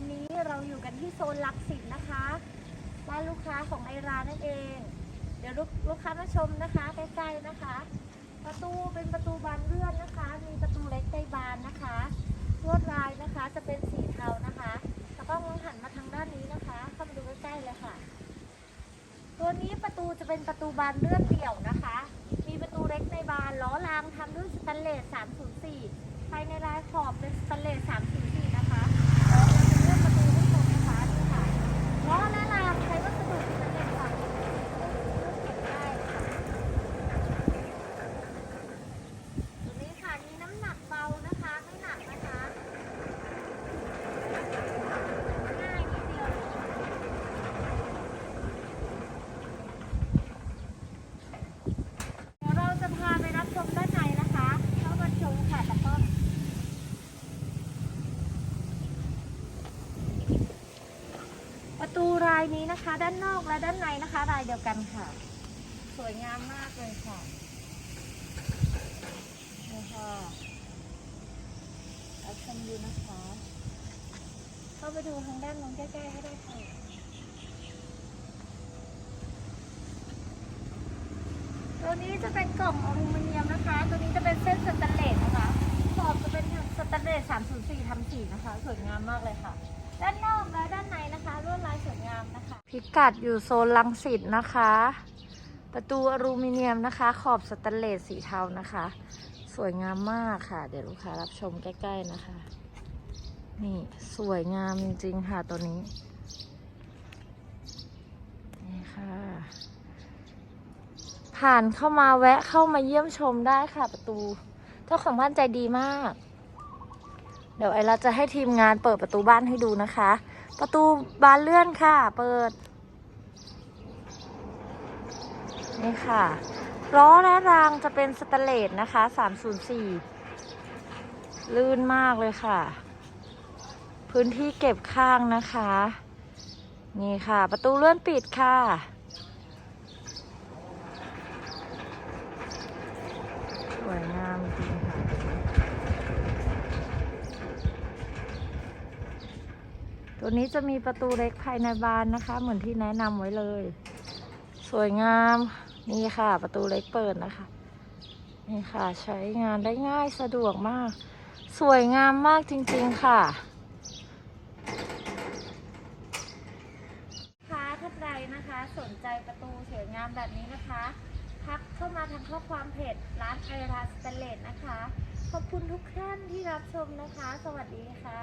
วันนี้เราอยู่กันที่โซนลักสิตนะคะบ้านลูกค้าของไอรานั่นเอง เดี๋ยวลูกลูกค้ามาชมนะคะใกล้ๆนะคะ ประตูเป็นประตูบานเลื่อนนะคะ มีประตูเล็กใต้บานนะคะลวดลายนะคะจะเป็นสีเทานะคะ แล้วก็ลองหันมาทางด้านนี้นะคะเข้ามาดูใกล้ๆเลยค่ะ ตัวนี้ประตูจะเป็นประตูบานเลื่อนเดี่ยวนะคะ มีประตูเล็กในบานล้อรางทำด้วยสแตนเลส304ภายในลายขอบเป็นสแตนเลส 304 นะคะเราจะเลื่อนประตูให้ชมนะคะนี่ค่ะล้อและรางใช้วัสดุสแตนเลสค่ะเก็บได้ค่ะตัวนี้ค่ะมีน้ำหนักเบานะคะ ไม่หนักนะคะ ง่ายนิดเดียวเลย เดี๋ยวเราจะพาไปรับชมด้านในนะคะ เข้ามาชมค่ะตะก้อน ประตูรายนี้นะคะ ด้านนอกและด้านในนะคะ รายเดียวกันค่ะ สวยงามมากเลยค่ะนี่ค่ะรับชมดูนะคะ เข้าไปดูทางด้านนู้นใกล้ๆให้ได้ค่ะตัวนี้จะเป็นกล่องอลูมิเนียมนะคะ ตัวนี้จะเป็นเส้นสแตนเลสนะคะขอบจะเป็นสแตนเลส304ทำสีนะคะ สวยงามมากเลยค่ะ พิกัดอยู่โซนลังสิตนะคะ ประตูอลูมิเนียมนะคะ ขอบสแตนเลสสีเทานะคะ สวยงามมากค่ะ เดี๋ยวลูกค้ารับชมใกล้ ๆนะคะ นี่สวยงามจริงๆค่ะตัวนี้ นี่ค่ะ ผ่านเข้ามาแวะเข้ามาเยี่ยมชมได้ค่ะประตูเจ้าของบ้านใจดีมาก เดี๋ยวไอเราจะให้ทีมงานเปิดประตูบ้านให้ดูนะคะ ประตูบานเลื่อนค่ะ เปิด นี่ค่ะ ล้อและรางจะเป็นสแตนเลสนะคะ 304 ลื่นมากเลยค่ะ พื้นที่เก็บข้างนะคะ นี่ค่ะ ประตูเลื่อนปิดค่ะสวยงามจริงค่ะ ตัวนี้จะมีประตูเล็กภายในบานนะคะ เหมือนที่แนะนำไว้เลย สวยงามนี่ค่ะ ประตูเล็กเปิดนะคะ นี่ค่ะ ใช้งานได้ง่ายสะดวกมาก สวยงามมากจริงๆค่ะค้าท่านใดนะคะ สนใจประตูสวยงามแบบนี้นะคะทักเข้ามาทางข้อความเพจร้านไอราสเตเลตนะคะ ขอบคุณทุกท่านที่รับชมนะคะ สวัสดีค่ะ